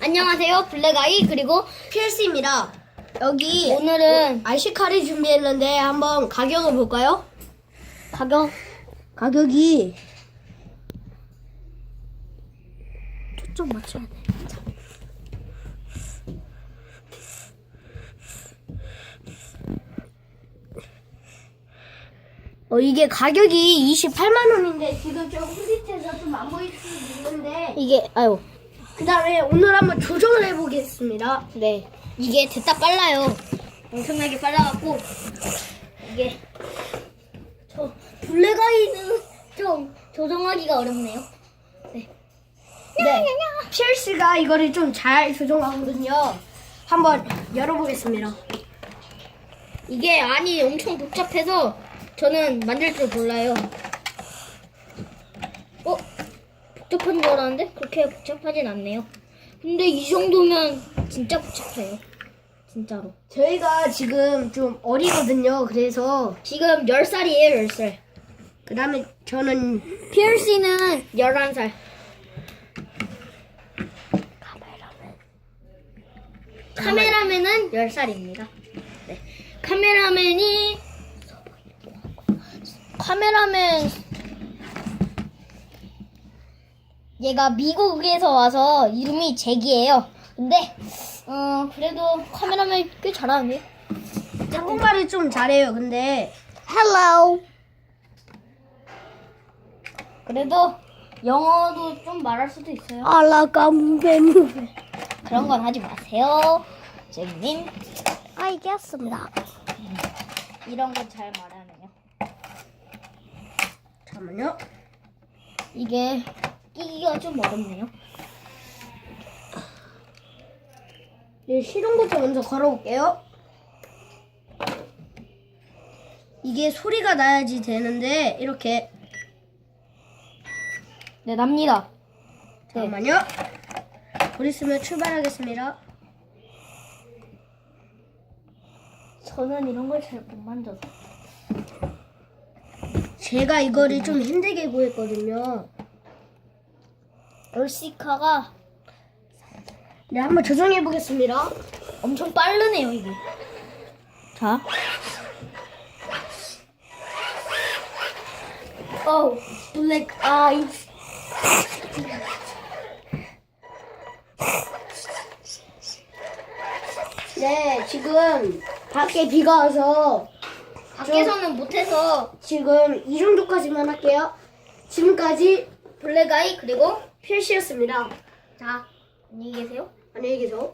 안녕하세요. 블랙아이 그리고 PLC입니다. 여기 오늘은 RC카를 준비했는데 한번 가격을 볼까요? 가격 가격이 초점 맞춰야 돼. 어 이게 가격이 28만 원인데 지금 좀 흐릿해서 좀 안 보일 수 있는데 이게 아유 그 다음에 오늘 한번 조정을 해보겠습니다. 네 이게 됐다 빨라요. 엄청나게 빨라갖고 이게 저 블랙아이는 좀 조정하기가 어렵네요. 네, PLC가 이거를 좀 잘 조정하거든요. 한번 열어보겠습니다. 이게 안이 엄청 복잡해서 저는 만들 줄 몰라요. 어? 복잡한 줄 알았는데 그렇게 복잡하진 않네요. 근데 이 정도면 진짜 복잡해요. 진짜로. 저희가 지금 좀 어리거든요. 그래서 지금 10살이에요, 10살. 그 다음에 저는 PLC는 11살. 카메라맨은 10살입니다. 네. 카메라맨이 카메라맨 얘가 미국에서 와서 이름이 잭이에요. 근데 어 그래도 카메라맨 꽤 잘하는데. 한국말을 좀 잘해요. 근데 Hello. 그래도 영어도 좀 말할 수도 있어요. 알라감베무베 그런 건 하지 마세요. 잭님 알겠습니다. 이런 건 잘 말하네요. 잠깐만요. 이게 끼기가 좀 어렵네요. 네, 시동부터 먼저 걸어볼게요. 이게 소리가 나야지 되는데 이렇게 네, 납니다. 잠깐만요. 곧 있으면 출발하겠습니다. 저는 이런 걸 잘 못 만져서. 제가 이거를 좀 힘들게 구했거든요. 얼시카가 네, 한번 조정해 보겠습니다. 엄청 빠르네요, 이게. 자. 어, 블랙 아이. 네, 지금 밖에 비가 와서 밖에서는 못해서 지금 이 정도까지만 할게요. 지금까지 블랙아이 그리고 필시였습니다. 자 안녕히 계세요. 안녕히 계세요.